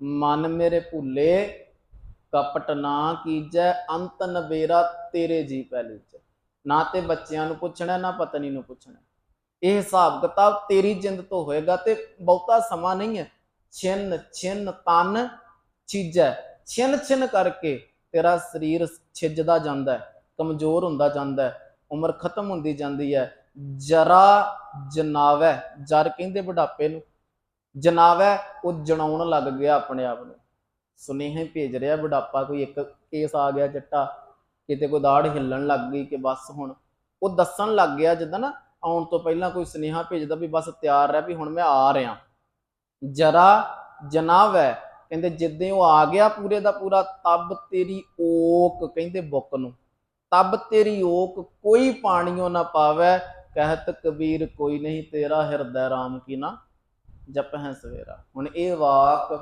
ਮਨ ਮੇਰੇ ਭੁੱਲੇ, ਕਪਟ ਨਾ ਕੀਜੈ, ਅੰਤ ਨਵੇਰਾ ਤੇਰੇ ਜੀ ਪਹਿਲੀ ਚ ਨਾ ਤੇ ਬੱਚਿਆਂ ਨੂੰ ਪੁੱਛਣਾ, ਨਾ ਪਤਨੀ ਨੂੰ ਪੁੱਛਣਾ। ਇਹ ਹਿਸਾਬ ਕਿਤਾਬ ਤੇਰੀ ਜਿੰਦ ਤੋਂ ਹੋਏਗਾ ਤੇ ਬਹੁਤਾ ਸਮਾਂ ਨਹੀਂ ਹੈ। ਛਿੰਨ ਛਿੰਨ ਤਨ ਚੀਜੈ ਛਿੰਨ ਛਿੰਨ ਕਰਕੇ ਤੇਰਾ ਸਰੀਰ ਛਿੱਜਦਾ ਜਾਂਦਾ ਹੈ, ਕਮਜ਼ੋਰ ਹੁੰਦਾ ਜਾਂਦਾ ਹੈ, ਉਮਰ ਖਤਮ ਹੁੰਦੀ ਜਾਂਦੀ ਹੈ। ਜਰਾ ਜਨਾਵੈ, ਜਰ ਕਹਿੰਦੇ ਬੁਢਾਪੇ ਨੂੰ। ਜਨਾਵੈ ਉਹ ਜਣਾਉਣ ਲੱਗ ਗਿਆ ਆਪਣੇ ਆਪ ਨੂੰ। ਸੁਨੇਹੇ ਭੇਜ ਰਿਹਾ, ਬੁਢਾਪਾ ਕੋਈ ਇੱਕ ਕੇਸ ਆ ਗਿਆ ਚਿੱਟਾ, ਕਿਤੇ ਕੋਈ ਦਾੜ ਹਿੱਲਣ ਲੱਗ ਗਈ ਕਿ ਬਸ ਹੁਣ। ਉਹ ਦੱਸਣ ਲੱਗ ਗਿਆ ਜਿੱਦਾਂ ਨਾ, ਆਉਣ ਤੋਂ ਪਹਿਲਾਂ ਕੋਈ ਸੁਨੇਹਾ ਭੇਜਦਾ ਵੀ ਬਸ ਤਿਆਰ ਰਹਿ ਵੀ ਹੁਣ ਮੈਂ ਆ ਰਿਹਾ। ਜਰਾ ਜਨਾਵੈ ਕਹਿੰਦੇ ਜਿੱਦਾਂ ਉਹ ਆ ਗਿਆ ਪੂਰੇ ਦਾ ਪੂਰਾ, ਤਬ ਤੇਰੀ ਓਕ, ਕਹਿੰਦੇ ਬੁੱਕ ਨੂੰ। ਤਬ ਤੇਰੀ ਓਕ, ਕੋਈ ਪਾਣੀਓ ਨਾ ਪਾਵੈ, ਕਹਿਤ ਕਬੀਰ ਕੋਈ ਨਹੀਂ ਤੇਰਾ ਹਿਰਦੈ ਰਾਮ ਕੀ ਨਾ। ਜਪ ਹੈ ਸਵੇਰਾ। ਹੁਣ ਇਹ ਵਾਕ